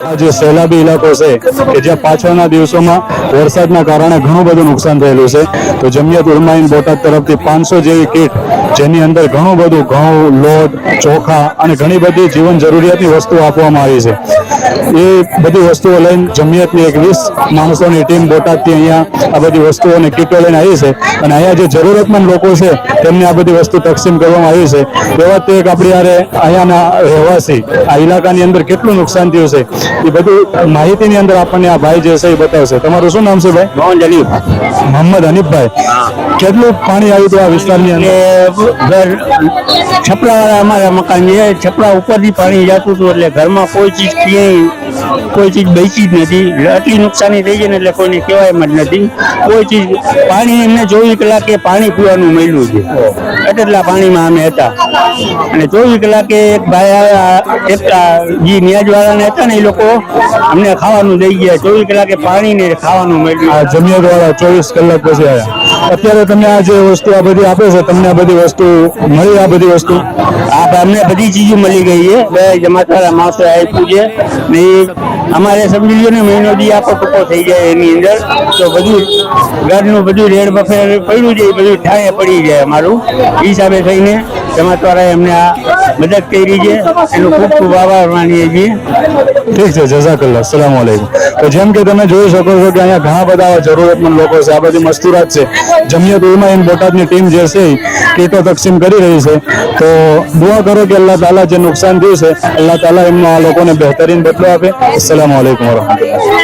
આ જે સહેલાબી ઇલાકો છે, કે જ્યાં પાછળના દિવસોમાં વરસાદના કારણે ઘણું બધું નુકસાન થયેલું છે, તો જમિયત ઉલમાઈન બોટાદ તરફથી પાંચસો જેવી કીટ, જેની અંદર ઘણું બધું ઘઉં, લોટ, ચોખા અને ઘણી બધી જીવન જરૂરિયાતની વસ્તુઓ આપવામાં આવી છે. એ બધી વસ્તુઓ લઈને જમિયતની એક વીસ માણસોની ટીમ બોટાદથી અહીંયા આ બધી વસ્તુઓ અને કીટો લઈને આવી છે. અને અહીંયા જે જરૂરતમંદ લોકો છે તેમને આ બધી વસ્તુ તકસીમ કરવામાં આવી છે. એવા તે એક આપણી યારે અહીંયાના રહેવાસી આ ઇલાકાની અંદર કેટલું નુકસાન થયું છે એ બધું માહિતીની અંદર આપણને આ ભાઈ જે છે એ બતાવશે. તમારું શું નામ છે ભાઈ? મોહમ્મદ જલીફ મોહમ્મદ હનીફભાઈ. કેટલું પાણી આવ્યું હતું આ વિસ્તારની અંદર? છપરાવાળા છપરા વાળા અમારા મકાન છે છપરા ઉપરથી પાણી જતું હતું એટલે ઘરમાં કોઈ ચીજ ક્યાંય કોઈ ચીજ બેચી જ નથી. આટલી નુકસાની થઈ ને એટલે કોઈને કહેવાય જ નથી. કોઈ ચીજ પાણી એમને ચોવીસ કલાકે પાણી પીવાનું મળ્યું છે. એટલા પાણીમાં અમે હતા. અને ચોવીસ કલાકે એક ભાઈ આવ્યા, એક આ જે ન્યાજવાળાને હતા ને એ લોકો અમને ખાવાનું દઈ ગયા. ચોવીસ કલાકે પાણી ને ખાવાનું મળ્યું. આ જમિયત ચોવીસ કલાક પછી આવ્યા. અત્યારે તમને આ જે વસ્તુ આ બધી આપે છે તમને આ બધી વસ્તુ મળી આ બધી વસ્તુ? આ અમને બધી ચીજો મળી ગઈ છે. બે જમાતવાળા માણસો આપ્યું છે ને અમારે સમજી લો ને મહિનો દી આપો ટૂંકો થઈ જાય એની અંદર, તો બધું ઘરનું બધું રેડ બફેર પડ્યું છે, એ બધું ઠાંય પડી જાય અમારું હિસાબે થઈને જમાતવાળાએ એમને આ મદદ કરી છે. એનો ખૂબ ખૂબ આભાર માનીએ છીએ. ઠીક છે, જઝાકલ્લા. સલામ આલેકુમ તો જેમ કે તમે જોઈ શકો છો કે અહીંયા ઘણા બધા જરૂરતમંદ લોકો છે. આ બધી મસ્તુરાત છે. જમિયત ઉલમાઈન બોટાદની ટીમ જે છે એ કીટો તકસીમ કરી રહી છે. તો દુઆ કરો કે અલ્લાહ તાલા જે નુકસાન થયું છે, અલ્લાહ તાલા એમનો આ લોકોને બહેતરીન બદલો આપે. અસલામ આલેકુમ વરહમતુલ્લાહ.